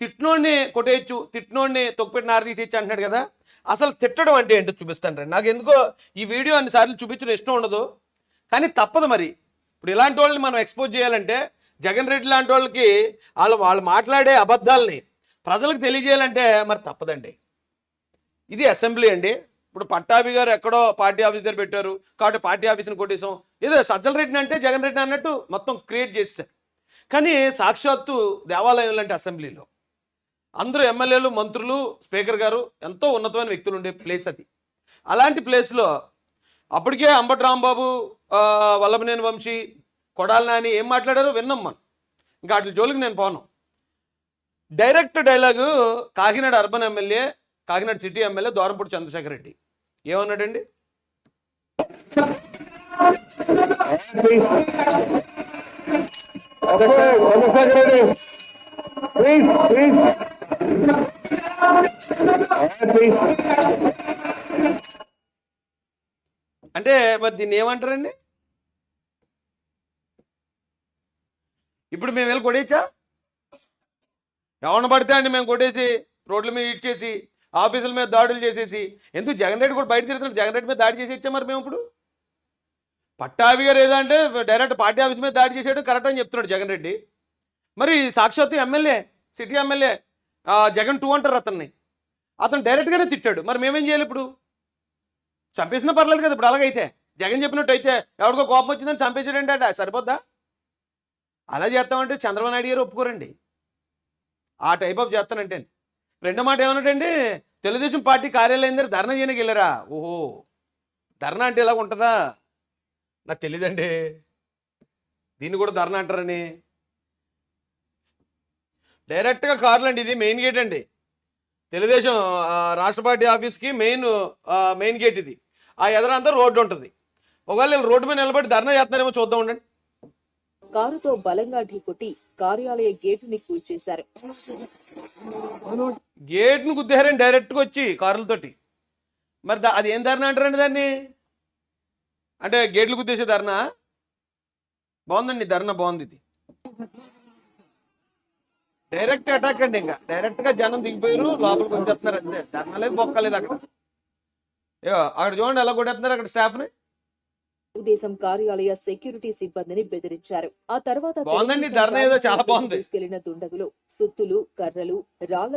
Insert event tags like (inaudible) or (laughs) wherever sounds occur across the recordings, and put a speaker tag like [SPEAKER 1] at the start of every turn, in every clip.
[SPEAKER 1] తిట్టినోడిని కొట్టేయచ్చు తిట్టినోడిని తొక్కిపెట్టి నార తీసేయచ్చు అంటున్నాడు కదా. అసలు తిట్టడం అంటే ఏంటో చూపిస్తాను రండి నాకు ఎందుకో ఈ వీడియో అన్నిసార్లు చూపించడం ఇష్టం ఉండదు. కానీ తప్పదు మరి. ఇప్పుడు ఇలాంటి వాళ్ళని మనం ఎక్స్పోజ్ చేయాలంటే జగన్ రెడ్డి లాంటి వాళ్ళకి వాళ్ళు వాళ్ళు మాట్లాడే అబద్ధాలని ప్రజలకు తెలియజేయాలంటే మరి తప్పదండి. ఇది అసెంబ్లీ అండి. ఇప్పుడు పట్టాభి గారు ఎక్కడో పార్టీ ఆఫీస్ దగ్గర పెట్టారు. కాబట్టి పార్టీ ఆఫీస్ని కొట్టేసాం ఏదో సజ్జల రెడ్డిని అంటే జగన్ రెడ్డి అన్నట్టు మొత్తం క్రియేట్ చేశారు కానీ సాక్షాత్తు దేవాలయం లాంటి అసెంబ్లీలో అందరూ ఎమ్మెల్యేలు మంత్రులు స్పీకర్ గారు ఎంతో ఉన్నతమైన వ్యక్తులు ఉండే ప్లేస్ అది. అలాంటి ప్లేస్లో అప్పటికే అంబటి రాంబాబు వల్లభనేని వంశీ కొడాలనాని ఏం మాట్లాడారో విన్నాం మనం. ఇంకా వాటి జోలికి నేను పోను. Direct dialogue Kakinada urban MLA Kakinada city MLA Dorampudi Chandrashekar Reddy. ఏమన్నాడండి?
[SPEAKER 2] Please, please.
[SPEAKER 1] అంటే మరి దీన్ని ఏమంటారండి? ఇప్పుడు మేము వెళ్ళి కొట్టేచ్చా ఎవరిని పడితే అండి మేము కొట్టేసి రోడ్ల మీద ఇచ్చేసి ఆఫీసుల మీద దాడులు చేసేసి ఎందుకు జగన్ రెడ్డి కూడా బయట తిరుగుతున్నాడు జగన్ రెడ్డి మీద దాడి చేసి ఇచ్చా మరి మేము ఇప్పుడు? పట్టాభి గారు ఏదంటే డైరెక్ట్ పార్టీ ఆఫీస్ మీద దాడి చేసాడు కరెక్ట్ అని చెప్తున్నాడు జగన్ రెడ్డి. మరి సాక్షాత్తు MLA city MLA Jagan two అంటారు అతన్ని. అతను డైరెక్ట్గానే తిట్టాడు. మరి మేమేం చేయాలి ఇప్పుడు? చంపేసినా పర్లేదు కదా ఇప్పుడు అలాగైతే. జగన్ చెప్పినట్టు అయితే ఎవరికో కోపం వచ్చిందని చంపేసాడంటే అట సరిపోద్దా? అలా చేస్తామంటే చంద్రబాబు నాయుడు గారు ఒప్పుకోరండి. ఆ టైప్ ఆఫ్ చేస్తానంటే. రెండో మాట ఏమన్నాడండి తెలుగుదేశం పార్టీ కార్యాలయం దగ్గర ధర్నా చేయడానికి వెళ్ళారా? ఓహో. ధర్నా అంటే ఇలా ఉంటుందా? నాకు తెలియదండి దీన్ని కూడా ధర్నా అంటారని. డైరెక్ట్గా కార్లు అండి ఇది మెయిన్ గేట్ అండి. తెలుగుదేశం రాష్ట్ర పార్టీ ఆఫీస్కి మెయిన్ మెయిన్ గేట్ ఇది. ఆ ఎదురంతా రోడ్డు ఉంటుంది ఒకవేళ రోడ్డు మీద నిలబడి ధర్నా చేస్తున్నారేమో చూద్దాం ఉండండి.
[SPEAKER 3] కారుతో బలంగా ఢీకొట్టి కార్యాలయ గేటుని కూల్చేశారు.
[SPEAKER 1] గేట్ను గుద్దేశారండి డైరెక్ట్గా వచ్చి కారులతోటి. మరి అది ఏం ధర్నా అంటారండి దాన్ని? అంటే గేట్లు గుద్దేసే ధర్నా? బాగుందండి ధర్నా బాగుంది ఇది. డైరెక్ట్ అటాక్ అండి ఇంకా. డైరెక్ట్గా జనం దిగిపోయారు లోపలికి వచ్చేస్తున్నారు అంతే. ధర్నా లేదు బొక్కలేదు అక్కడ. అక్కడ చూడండి ఎలా కొట్టేస్తున్నారు అక్కడ స్టాఫ్ని
[SPEAKER 3] తెలుగుదేశం కార్యాలయ సెక్యూరిటీ సిబ్బందిని బెదిరించారు. ఆ తర్వాత. తీసుకెళ్ళిన దుండగులు సుత్తులు కర్రలు రాళ్ళ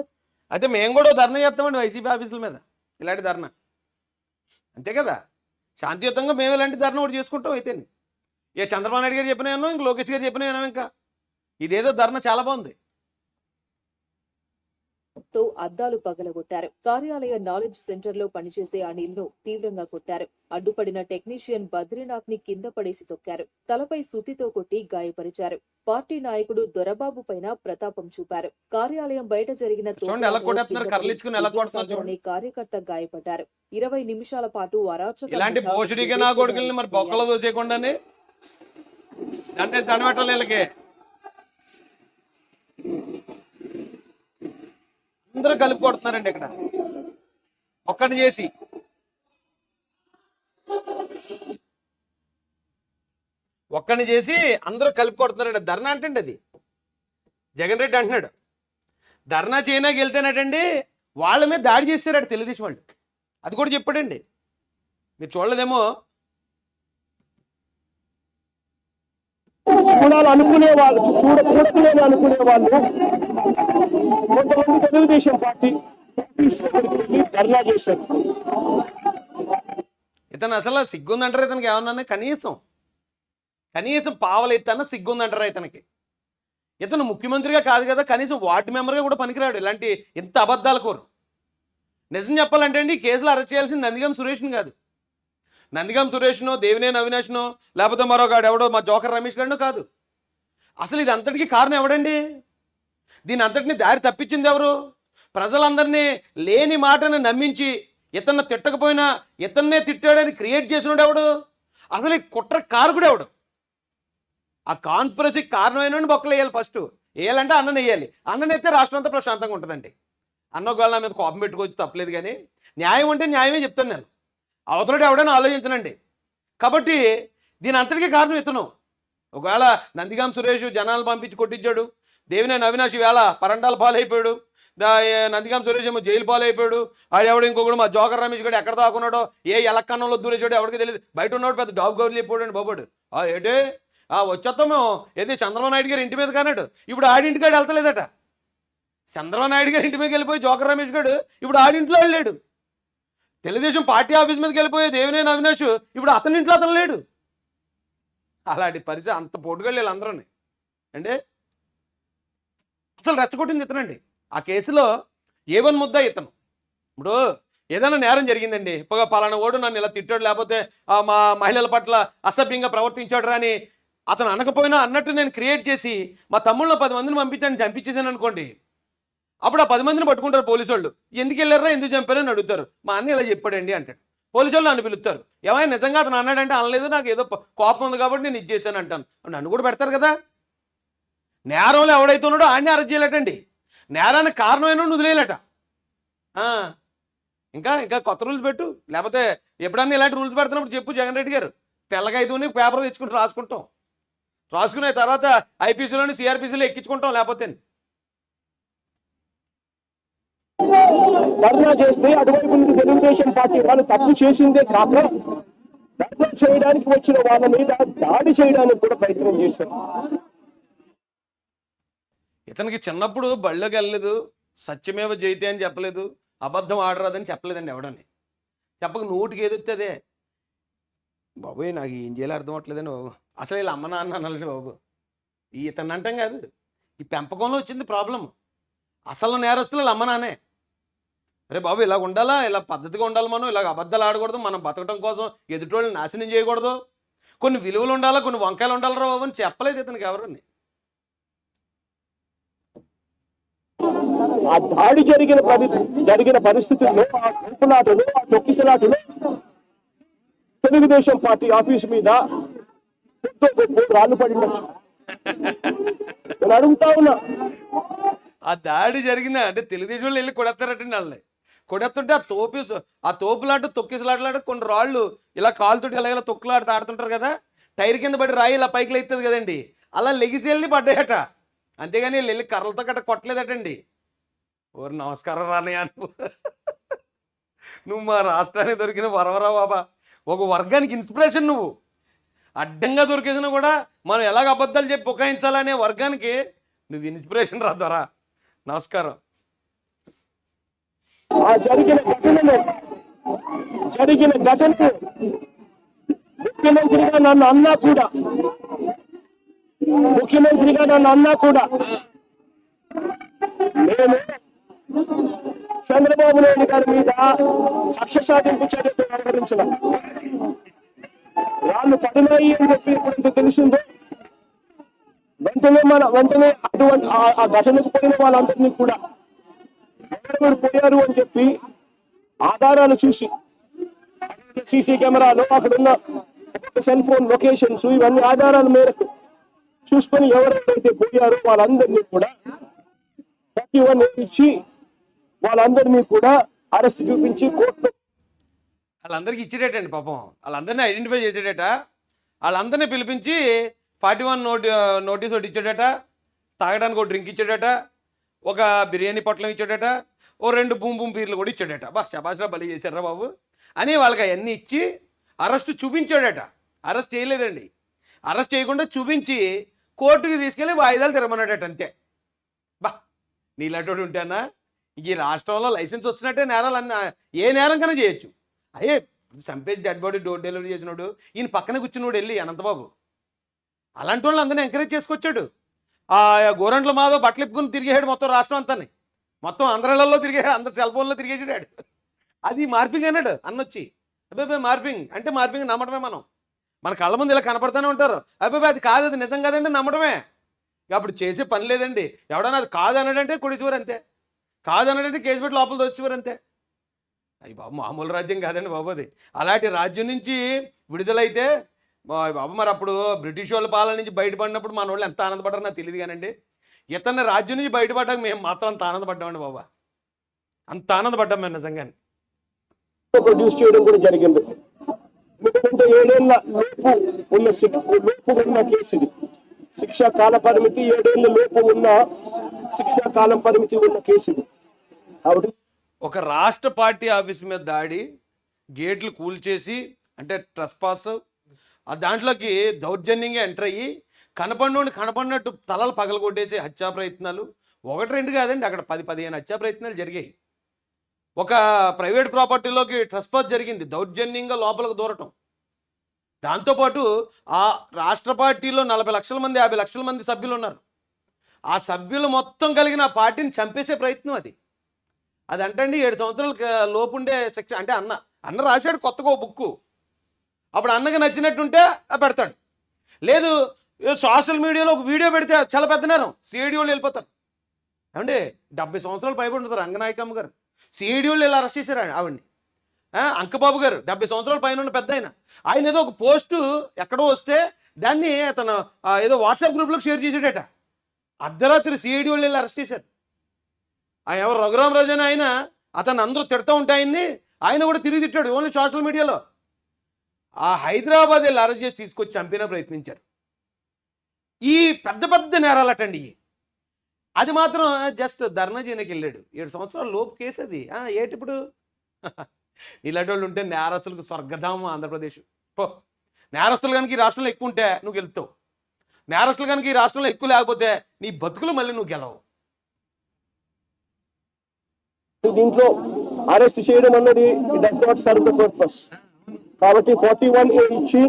[SPEAKER 1] అయితే మేము కూడా ధర్నా చేస్తామండి వైసీపీ ఆఫీసుల మీద. ఇలాంటి ధర్నా. అంతే కదా? శాంతియుతంగా మేము ఇలాంటి ధర్నా ఒకటి చేసుకుంటాం అయితే ఇక చంద్రబాబు నాయుడు గారు చెప్పినా విన్నాం, ఇంక లోకేష్ గారు చెప్పినా విన్నాం ఇంకా. ఇదేదో ధర్నా చాలా బాగుంది.
[SPEAKER 3] తో అద్దాలు పగలగొట్టారు. కార్యాలయ నాలెడ్జ్ సెంటర్లో పనిచేసే అనిల్ను తీవ్రంగా కొట్టారు. అడ్డుపడిన టెక్నీషియన్ బద్రీనాథ్ని కింద పడేసి తొక్కారు. తలపై సుత్తితో కొట్టి గాయపరిచారు. పార్టీ నాయకుడు దొరబాబు పైన ప్రతాపం చూపారు. కార్యాలయం బయట జరిగిన కార్యకర్త గాయపడ్డారు. ఇరవై నిమిషాల పాటు అరాచక
[SPEAKER 1] ఇలాంటి
[SPEAKER 3] ముఠా
[SPEAKER 1] భోషుడిగా నా కొడుకుల్ని మరి బొక్కలో దోసేయకుండానే అంటే దండబెట్టాలి వీళ్ళకి అందరూ కలిపి కొడుతున్నారండి ఇక్కడ. ఒక్కడిని చేసి. ఒక్కడిని చేసి అందరూ కలిపి కొడుతున్నారండి. ధర్నా అంటే అది. జగన్ రెడ్డి అంటున్నాడు. ధర్నా చైనాకి వెళ్తేనటండి వాళ్ళ మీద దాడి చేస్తారట తెలుగుదేశం వాళ్ళు. అది కూడా చెప్పాడండి. మీరు చూడలేదేమో
[SPEAKER 2] చూడాలి అనుకునే వాళ్ళు చూడ చూడలేని అనుకునే వాళ్ళు కొంతమంది తెలుగుదేశం పార్టీ ధర్నా చేశారు.
[SPEAKER 1] ఇతను అసలు సిగ్గుందంటారు ఇతనికి ఏమన్నా కనీసం కనీసం పావలు ఎత్తన్నా సిగ్గుందంటారా ఇతనికి? ఇతను ముఖ్యమంత్రిగా కాదు కదా కనీసం వార్డు మెంబర్గా కూడా పనికిరాడు. ఇలాంటి ఇంత అబద్ధాల కోరు. నిజం చెప్పాలంటే అండి కేసులు అరెస్ట్ చేయాల్సింది నందిగం సురేష్ని కాదు. నందిగం సురేష్నో దేవినేని అవినాష్నో లేకపోతే మరొక ఎవడో మా జోకర్ రమేష్ గారినో కాదు. అసలు ఇది అంతటికి కారణం ఎవడండి? దీని అంతటిని దారి తప్పించింది ఎవరు? ప్రజలందరినీ లేని మాటను నమ్మించి ఇతన్ని తిట్టకపోయినా ఇతన్నే తిట్టాడని క్రియేట్ చేసినాడు ఎవడు? అసలు ఈ కుట్ర కారకుడు ఎవడు? ఆ కాన్స్పిరసీకి కారణమైన బొక్కలు వేయాలి ఫస్ట్. వేయాలంటే అన్నం వేయాలి. అన్నం అయితే రాష్ట్రం అంతా ప్రశాంతంగా ఉంటుందండి. అన్న ఒకవేళ నా మీద కోపం పెట్టుకోవచ్చు తప్పలేదు కానీ న్యాయం అంటే న్యాయమే చెప్తాను నేను. అవతలడు ఎవడైనా ఆలోచించనండి. కాబట్టి దీని అంతటికీ కారణం ఇతను. ఒకవేళ నందిగాం సురేష్ జనాలు పంపించి కొట్టించాడు దేవినేని అవినాష్ వేళ పరండాల పాలైపోయాడు దా నందిగాం సురేష్ ఏమో జైలు పాలైపోయాడు ఆడు ఎవడు ఇంకొకడు మా జోకర్ రమేష్ గడు ఎక్కడ దాకున్నాడో ఏ ఎలక్కన్నంలో దూరేసాడు ఎవరికి తెలియదు. బయట ఉన్నాడు పెద్ద డాబు గౌరీ లేకపోయాడు బాబాడు. ఆ ఏటే? ఆ వచ్చేస్తాము. ఏదో చంద్రబాబు నాయుడు గారు ఇంటి మీద కానాడు ఇప్పుడు ఆడింటికాడు వెళ్తలేదట. చంద్రబాబు నాయుడు గారి ఇంటి మీదకి వెళ్ళిపోయి జోకర్ రమేష్ గడు ఇప్పుడు ఆడింట్లో వెళ్ళాడు. తెలుగుదేశం పార్టీ ఆఫీస్ మీదకి వెళ్ళిపోయే దేవినేని అవినాష్? ఇప్పుడు అతని ఇంట్లో అతను లేడు. అలాంటి పరిస్థితి అంత పోటుగాళ్ళు వీళ్ళందరూ అంటే అసలు రెచ్చగొట్టింది ఇతనండి. ఆ కేసులో ఏ వన్ ముద్ద ఇతను. ఇప్పుడు ఏదైనా నేరం జరిగిందండి. పొగ పలానా ఓడు నన్ను ఇలా తిట్టాడు లేకపోతే మా మహిళల పట్ల అసభ్యంగా ప్రవర్తించాడు అని అతను అనకపోయినా అన్నట్టు నేను క్రియేట్ చేసి మా తమ్ముళ్ళ పది మందిని పంపించాను చంపించేసాను అనుకోండి. అప్పుడు ఆ పది మందిని పట్టుకుంటారు పోలీసు వాళ్ళు ఎందుకు వెళ్ళారా ఎందుకు చంపారని అడుగుతారు. మా అన్న ఇలా చెప్పాడండి అంటాడు. పోలీసు వాళ్ళు నన్ను పిలుస్తారు. ఏమైనా నిజంగా అతను అన్నాడంటే అనలేదు నాకు ఏదో కోపం ఉంది కాబట్టి నేను ఇది చేశాను అంటాను. నన్ను కూడా పెడతారు కదా? నేరంలో ఎవడైతే ఉన్నాడో ఆడిని అరెస్ట్ చేయలేటండి. నేరానికి కారణమైన వదిలేయలేట. ఇంకా ఇంకా కొత్త రూల్స్ పెట్టు. లేకపోతే ఎప్పుడన్నా ఇలాంటి రూల్స్ పెడుతున్నప్పుడు చెప్పు జగన్ రెడ్డి గారు. తెల్లగా అయితే పేపర్ తెచ్చుకుంటూ రాసుకుంటాం. రాసుకునే తర్వాత ఐపీసీలోని సిఆర్పీసీలో ఎక్కించుకుంటాం లేకపోతే
[SPEAKER 2] ధర్నా చేస్తే అటువైపు నుండి తెలుగుదేశం పార్టీ వాళ్ళు తప్పు చేసిందే కాక ధర్నా చేయడానికి వచ్చిన వాళ్ళ మీద దాడి చేయడానికి కూడా ప్రయత్నం చేశారు.
[SPEAKER 1] ఇతనికి చిన్నప్పుడు బళ్ళకి వెళ్ళలేదు సత్యమేవ జయితే అని చెప్పలేదు అబద్ధం ఆడరాదని చెప్పలేదండి ఎవడని. చెప్పక నోటికి ఏదొస్తే అదే బాబోయ్ నాకు ఏం చేయాలో అర్థం అవట్లేదండి బాబు. అసలు వీళ్ళ అమ్మ నాన్న అనాలండి బాబు. ఈ ఇతను అంటాం కాదు. ఈ పెంపకంలో వచ్చింది ప్రాబ్లం అసలు నేరస్తులు అమ్మనానే అరే బాబు ఇలా ఉండాలా? ఇలా పద్ధతిగా ఉండాలి మనం. ఇలా అబద్ధాలు ఆడకూడదు. మనం బతకడం కోసం ఎదుటోళ్ళని నాశనం చేయకూడదు. కొన్ని విలువలు ఉండాలా? కొన్ని వంకాయలు ఉండాలరా బాబు అని చెప్పలేదు ఇతనికి ఎవరని.
[SPEAKER 2] ఆ దాడి జరిగిన పరి జరిగిన పరిస్థితుల్లో ఆ గుంపులాటలు ఆ తొక్కిసలాటలు తెలుగుదేశం పార్టీ ఆఫీస్ మీద రాళ్ళు పడి ఉండొచ్చు. నేను అడుగుతా ఉన్నా.
[SPEAKER 1] ఆ దాడి జరిగిన అంటే తెలుగుదేశం వాళ్ళు వెళ్ళి కొడతారటండి వాళ్ళని కొడేస్తుంటే ఆ తోపి ఆ తోపులాట తొక్కిసలాటలాట కొన్ని రాళ్ళు ఇలా కాలుతోటి ఇలా ఇలా తొక్కులాట ఆడుతుంటారు కదా? టైర్ కింద పడి రాయి ఇలా పైకి లేస్తుంది కదండి. అలా లెగిసి వెళ్ళి పడ్డాయట. అంతేగాని వెళ్ళి కర్రలతో గట్ట కొట్టలేదటండి. ఓరు నమస్కారం రానయ్య నువ్వు. నువ్వు మా రాష్ట్రానికి దొరికిన వరవరా బాబా. ఒక వర్గానికి ఇన్స్పిరేషన్ నువ్వు. అడ్డంగా దొరికేసినా కూడా మనం ఎలాగ అబద్ధాలు చెప్పి బుకాయించాలనే వర్గానికి నువ్వు ఇన్స్పిరేషన్ రాదరా నమస్కారం.
[SPEAKER 2] ఆ జరిగిన ఘటనలో జరిగిన ఘటనకు ముఖ్యమంత్రిగా నన్ను అన్నా కూడా ముఖ్యమంత్రిగా నన్ను అన్నా కూడా నేను చంద్రబాబు నాయుడు గారి మీద కక్ష సాధింపు చర్యతో వ్యవహరించిన. వాళ్ళు పడినాయి అని చెప్పి ఇప్పుడు తెలిసిందో? వెంటనే మన వెంటనే అటువంటి ఆ- ఘటనకు పోయిన వాళ్ళందరినీ కూడా ఎవరెవరు పోయారు అని చెప్పి ఆధారాలు చూసి సీసీ కెమెరాలు అక్కడ ఉన్న సెల్ ఫోన్ లొకేషన్స్ ఇవన్నీ ఆధారాల మేరకు చూసుకొని ఎవరెవరైతే పోయారో వాళ్ళందరినీ కూడా థర్టీ వన్ ఇచ్చి వాళ్ళందరినీ కూడా అరెస్ట్ చూపించి కోర్టు
[SPEAKER 1] వాళ్ళందరికీ ఇచ్చేటండి పాపం. వాళ్ళందరినీ ఐడెంటిఫై చేసేటట. వాళ్ళందరినీ పిలిపించి ఫార్టీ వన్ నోటి నోటీస్ ఒకటి ఇచ్చాడట తాగడానికి ఒక డ్రింక్ ఇచ్చాడట ఒక బిర్యానీ పొట్లం ఇచ్చాడట ఓ రెండు బూమ్ బూమ్ పీర్లు కూడా ఇచ్చాడట. బా శబాష్రా బలి చేశారా బాబు. అని వాళ్ళకి అవన్నీ ఇచ్చి అరెస్ట్ చూపించాడట. అరెస్ట్ చేయలేదండి. అరెస్ట్ చేయకుండా చూపించి కోర్టుకి తీసుకెళ్ళి వాయిదాలు తిరమన్నాడట అంతే. బా నీలాంటి ఉంటానా ఈ రాష్ట్రంలో లైసెన్స్ వస్తున్నట్టే నేరాలు అన్న ఏ నేరం కన్నా చేయొచ్చు. అయ్యే చంపేసి డెడ్ బాడీ డోర్ డెలివరీ చేసినాడు ఈయన పక్కన కూర్చున్నాడు వెళ్ళి అనంతబాబు. అలాంటి వాళ్ళు అందరినీ ఎంకరేజ్ చేసుకొచ్చాడు. ఆ గోరంట్ల మాధవ్ బట్టలు ఇప్పుకుని మొత్తం రాష్ట్రం అంతాని. మొత్తం ఆంధ్రాలలో తిరిగాడు అందరు సెల్ ఫోన్లో తిరిగేసాడు అది మార్పింగ్ అన్నాడు అన్నొచ్చి. అబ్బాయి మార్పింగ్ అంటే మార్పింగ్ నమ్మడమే మనం. మన కళ్ళ ముందు ఇలా కనపడుతూనే ఉంటారు. అబ్బాయి అది కాదు అది నిజం కాదండి నమ్మడమే అప్పుడు చేసే పని లేదండి. ఎవడన్నా అది కాదు అన్నాడంటే కొడిచివారు అంతే. కాదు అన్నాడంటే కేసు పెట్టి లోపల దోచేవారు అంతే. అయ్యి బాబు మామూలు రాజ్యం కాదండి బాబు అది. అలాంటి రాజ్యం నుంచి విడుదలైతే బాబు మరి అప్పుడు బ్రిటిష్ వాళ్ళ పాలన నుంచి బయటపడినప్పుడు మన వాళ్ళు ఎంత ఆనందపడ్డారో నాకు తెలియదు కానండి. ఇతన్ని రాజ్యం నుంచి బయటపడ్డాక మేము మాత్రం అంత ఆనందపడ్డామండి బాబా. అంత ఆనందపడ్డాం మేము నిజంగానే.
[SPEAKER 2] ప్రొడ్యూస్ చేయడం కూడా జరిగింది. ఎందుకంటే ఏంటంటే ఏడేళ్ళ లోపు ఉన్న శిక్ష లోపు ఉన్న కేసు ఇది. శిక్ష కాల పరిమితి ఏడేళ్ళ లోపు ఉన్న శిక్ష కాలం పరిమితి ఉన్న కేసు ఇది. కాబట్టి
[SPEAKER 1] ఒక రాష్ట్ర పార్టీ ఆఫీస్ మీద దాడి గేట్లు కూల్చేసి అంటే ట్రస్ పాస్ ఆ దాంట్లోకి దౌర్జన్యంగా ఎంటర్ అయ్యి కనపడినోడిని కనపడినట్టు తలలు పగలగొట్టేసి హత్యా ప్రయత్నాలు. ఒకటి రెండు కాదండి అక్కడ పది పదిహేను హత్యా ప్రయత్నాలు జరిగాయి. ఒక ప్రైవేట్ ప్రాపర్టీలోకి ట్రస్పాస్ జరిగింది దౌర్జన్యంగా లోపలికి దూరటం. దాంతోపాటు ఆ రాష్ట్ర పార్టీలో నలభై లక్షల మంది యాభై లక్షల మంది సభ్యులు ఉన్నారు. ఆ సభ్యులు మొత్తం కలిగిన ఆ పార్టీని చంపేసే ప్రయత్నం అది. అది అంటండి ఏడు సంవత్సరాల లోపుండే శిక్ష అంటే అన్న అన్న రాశాడు కొత్తగా ఓ బుక్కు. అప్పుడు అన్నకి నచ్చినట్టుంటే పెడతాడు. లేదు సోషల్ మీడియాలో ఒక వీడియో పెడితే చాలా పెద్ద నేరం. సిఐడి వాళ్ళు వెళ్ళిపోతారు. ఏమండి డెబ్బై సంవత్సరాలు పైబడి రంగనాయకమ్మ గారు. సిఐడి వాళ్ళు ఇలా అరెస్ట్ చేశారు ఆవిడ్ని. అంకబాబు గారు డెబ్బై సంవత్సరాల పైన ఉన్న పెద్ద ఆయన. ఆయన ఏదో ఒక పోస్టు ఎక్కడో వస్తే దాన్ని అతను ఏదో వాట్సాప్ గ్రూప్లోకి షేర్ చేసాడట అర్ధరాత్రి సిఐడి వాళ్ళు వెళ్ళి అరెస్ట్ చేశారు. ఆ ఎవరు రఘురామరాజు అని ఆయన అతను అందరూ తిడతా ఉంటే ఆయన్ని ఆయన కూడా తిరిగి తిట్టాడు ఓన్లీ సోషల్ మీడియాలో. ఆ హైదరాబాద్ వెళ్ళి అరెస్ట్ చేసి తీసుకొచ్చి చంపిన ప్రయత్నించారు. ఈ పెద్ద పెద్ద నేరాలటండి అది మాత్రం జస్ట్ ధర్నా చేయడానికి వెళ్ళాడు. ఏడు సంవత్సరాల లోపు కేసు అది. ఆ, ఏటి ఇప్పుడు? (laughs) ఇలాంటి వాళ్ళు ఉంటే నేరస్తులకు స్వర్గధామం ఆంధ్రప్రదేశ్. పో. నేరస్తులు కనుక ఈ రాష్ట్రంలో ఎక్కువ ఉంటే నువ్వు గెలుతావు. నేరస్తులు కనుక ఈ రాష్ట్రంలో ఎక్కువ లేకపోతే నీ బతుకులు మళ్ళీ నువ్వు గెలవు.
[SPEAKER 2] దీంట్లో అరెస్ట్ చేయడం అన్నది does not serve the purpose కాబట్టి ఫార్టీ వన్ ఏ ఇచ్చి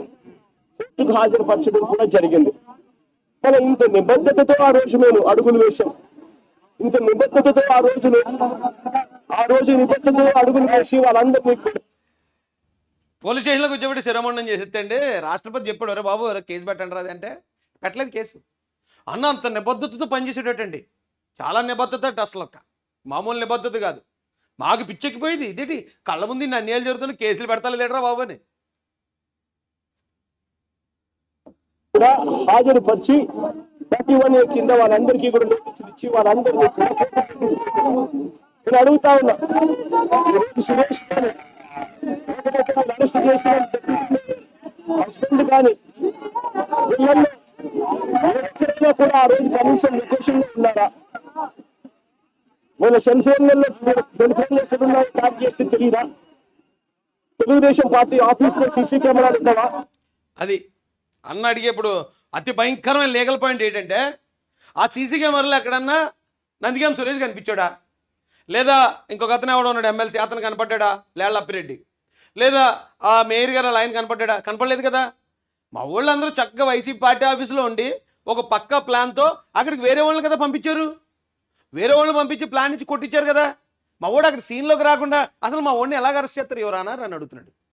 [SPEAKER 2] కోర్టుకు హాజరుపరచడం కూడా జరిగింది. మన ఇంత నిబద్ధతతో ఆ రోజు మేము అడుగులు వేశాం. ఇంత నిబద్ధతతో ఆ రోజు ఆ రోజు నిబద్ధతతో అడుగులు వేసి వాళ్ళందరినీ
[SPEAKER 1] పోలీస్ స్టేషన్లో కూర్చోబెట్టి శిరమండం చేసేస్తే రాష్ట్రపతి చెప్పాడు అరే బాబు కేసు పెట్టండి రాదు అంటే పెట్టలేదు కేసు. అన్న అంత నిబద్ధతతో పనిచేసేటండి చాలా నిబద్ధత అసలు మామూలు నిబద్ధత కాదు. మాకు పిచ్చెక్కిపోయింది. ఇదేంటి? కళ్ళ ముందు ఇన్ని అన్యాయాలు జరుగుతున్నాయి కేసులు పెడతలేదేట్రా బాబు అని.
[SPEAKER 2] కూడా హాజరుపరిచి ప్రతి వన్ కింద వాళ్ళందరికీ కూడా నోటీసులు ఇచ్చి వాళ్ళందరినీ నేను అడుగుతా ఉన్నా సురేష్ గారు అరెస్ట్ చేసిన హస్బెండ్ కానీ వీళ్ళల్లో కూడా ఆ రోజు కనీసం లొకేషన్లో ఉన్నారా? మన సెల్ ఫోన్లలో సెల్ ఫోన్లు ఎక్కడున్నాయో ట్యాప్ చేస్తే తెలియదా తెలుగుదేశం పార్టీ ఆఫీస్లో సీసీ కెమెరాలు ఉన్నావా?
[SPEAKER 1] అది అన్న అడిగేప్పుడు అతి భయంకరమైన లీగల్ పాయింట్ ఏంటంటే ఆ సీసీ కెమెరాలో ఎక్కడన్నా నందిగాం సురేష్ కనిపించాడా? లేదా ఇంకొక అతను ఎవడో ఉన్నాడు ఎమ్మెల్సీ అతను కనపడ్డా లేళ్ళ అప్పిరెడ్డి. లేదా ఆ మేయర్ గారు ఆయన కనపడ్డా కనపడలేదు కదా. మా వాళ్ళందరూ చక్కగా వైసీపీ పార్టీ ఆఫీసులో ఉండి ఒక పక్క ప్లాన్తో అక్కడికి వేరే వాళ్ళని కదా పంపించారు. వేరే వాళ్ళని పంపించి ప్లాన్ ఇచ్చి కొట్టించారు కదా. మా వాడు అక్కడ సీన్లోకి రాకుండా అసలు మా వాడిని ఎలాగ అరెస్ట్ చేస్తారు ఎవరన్నారు అని అడుగుతున్నాడు.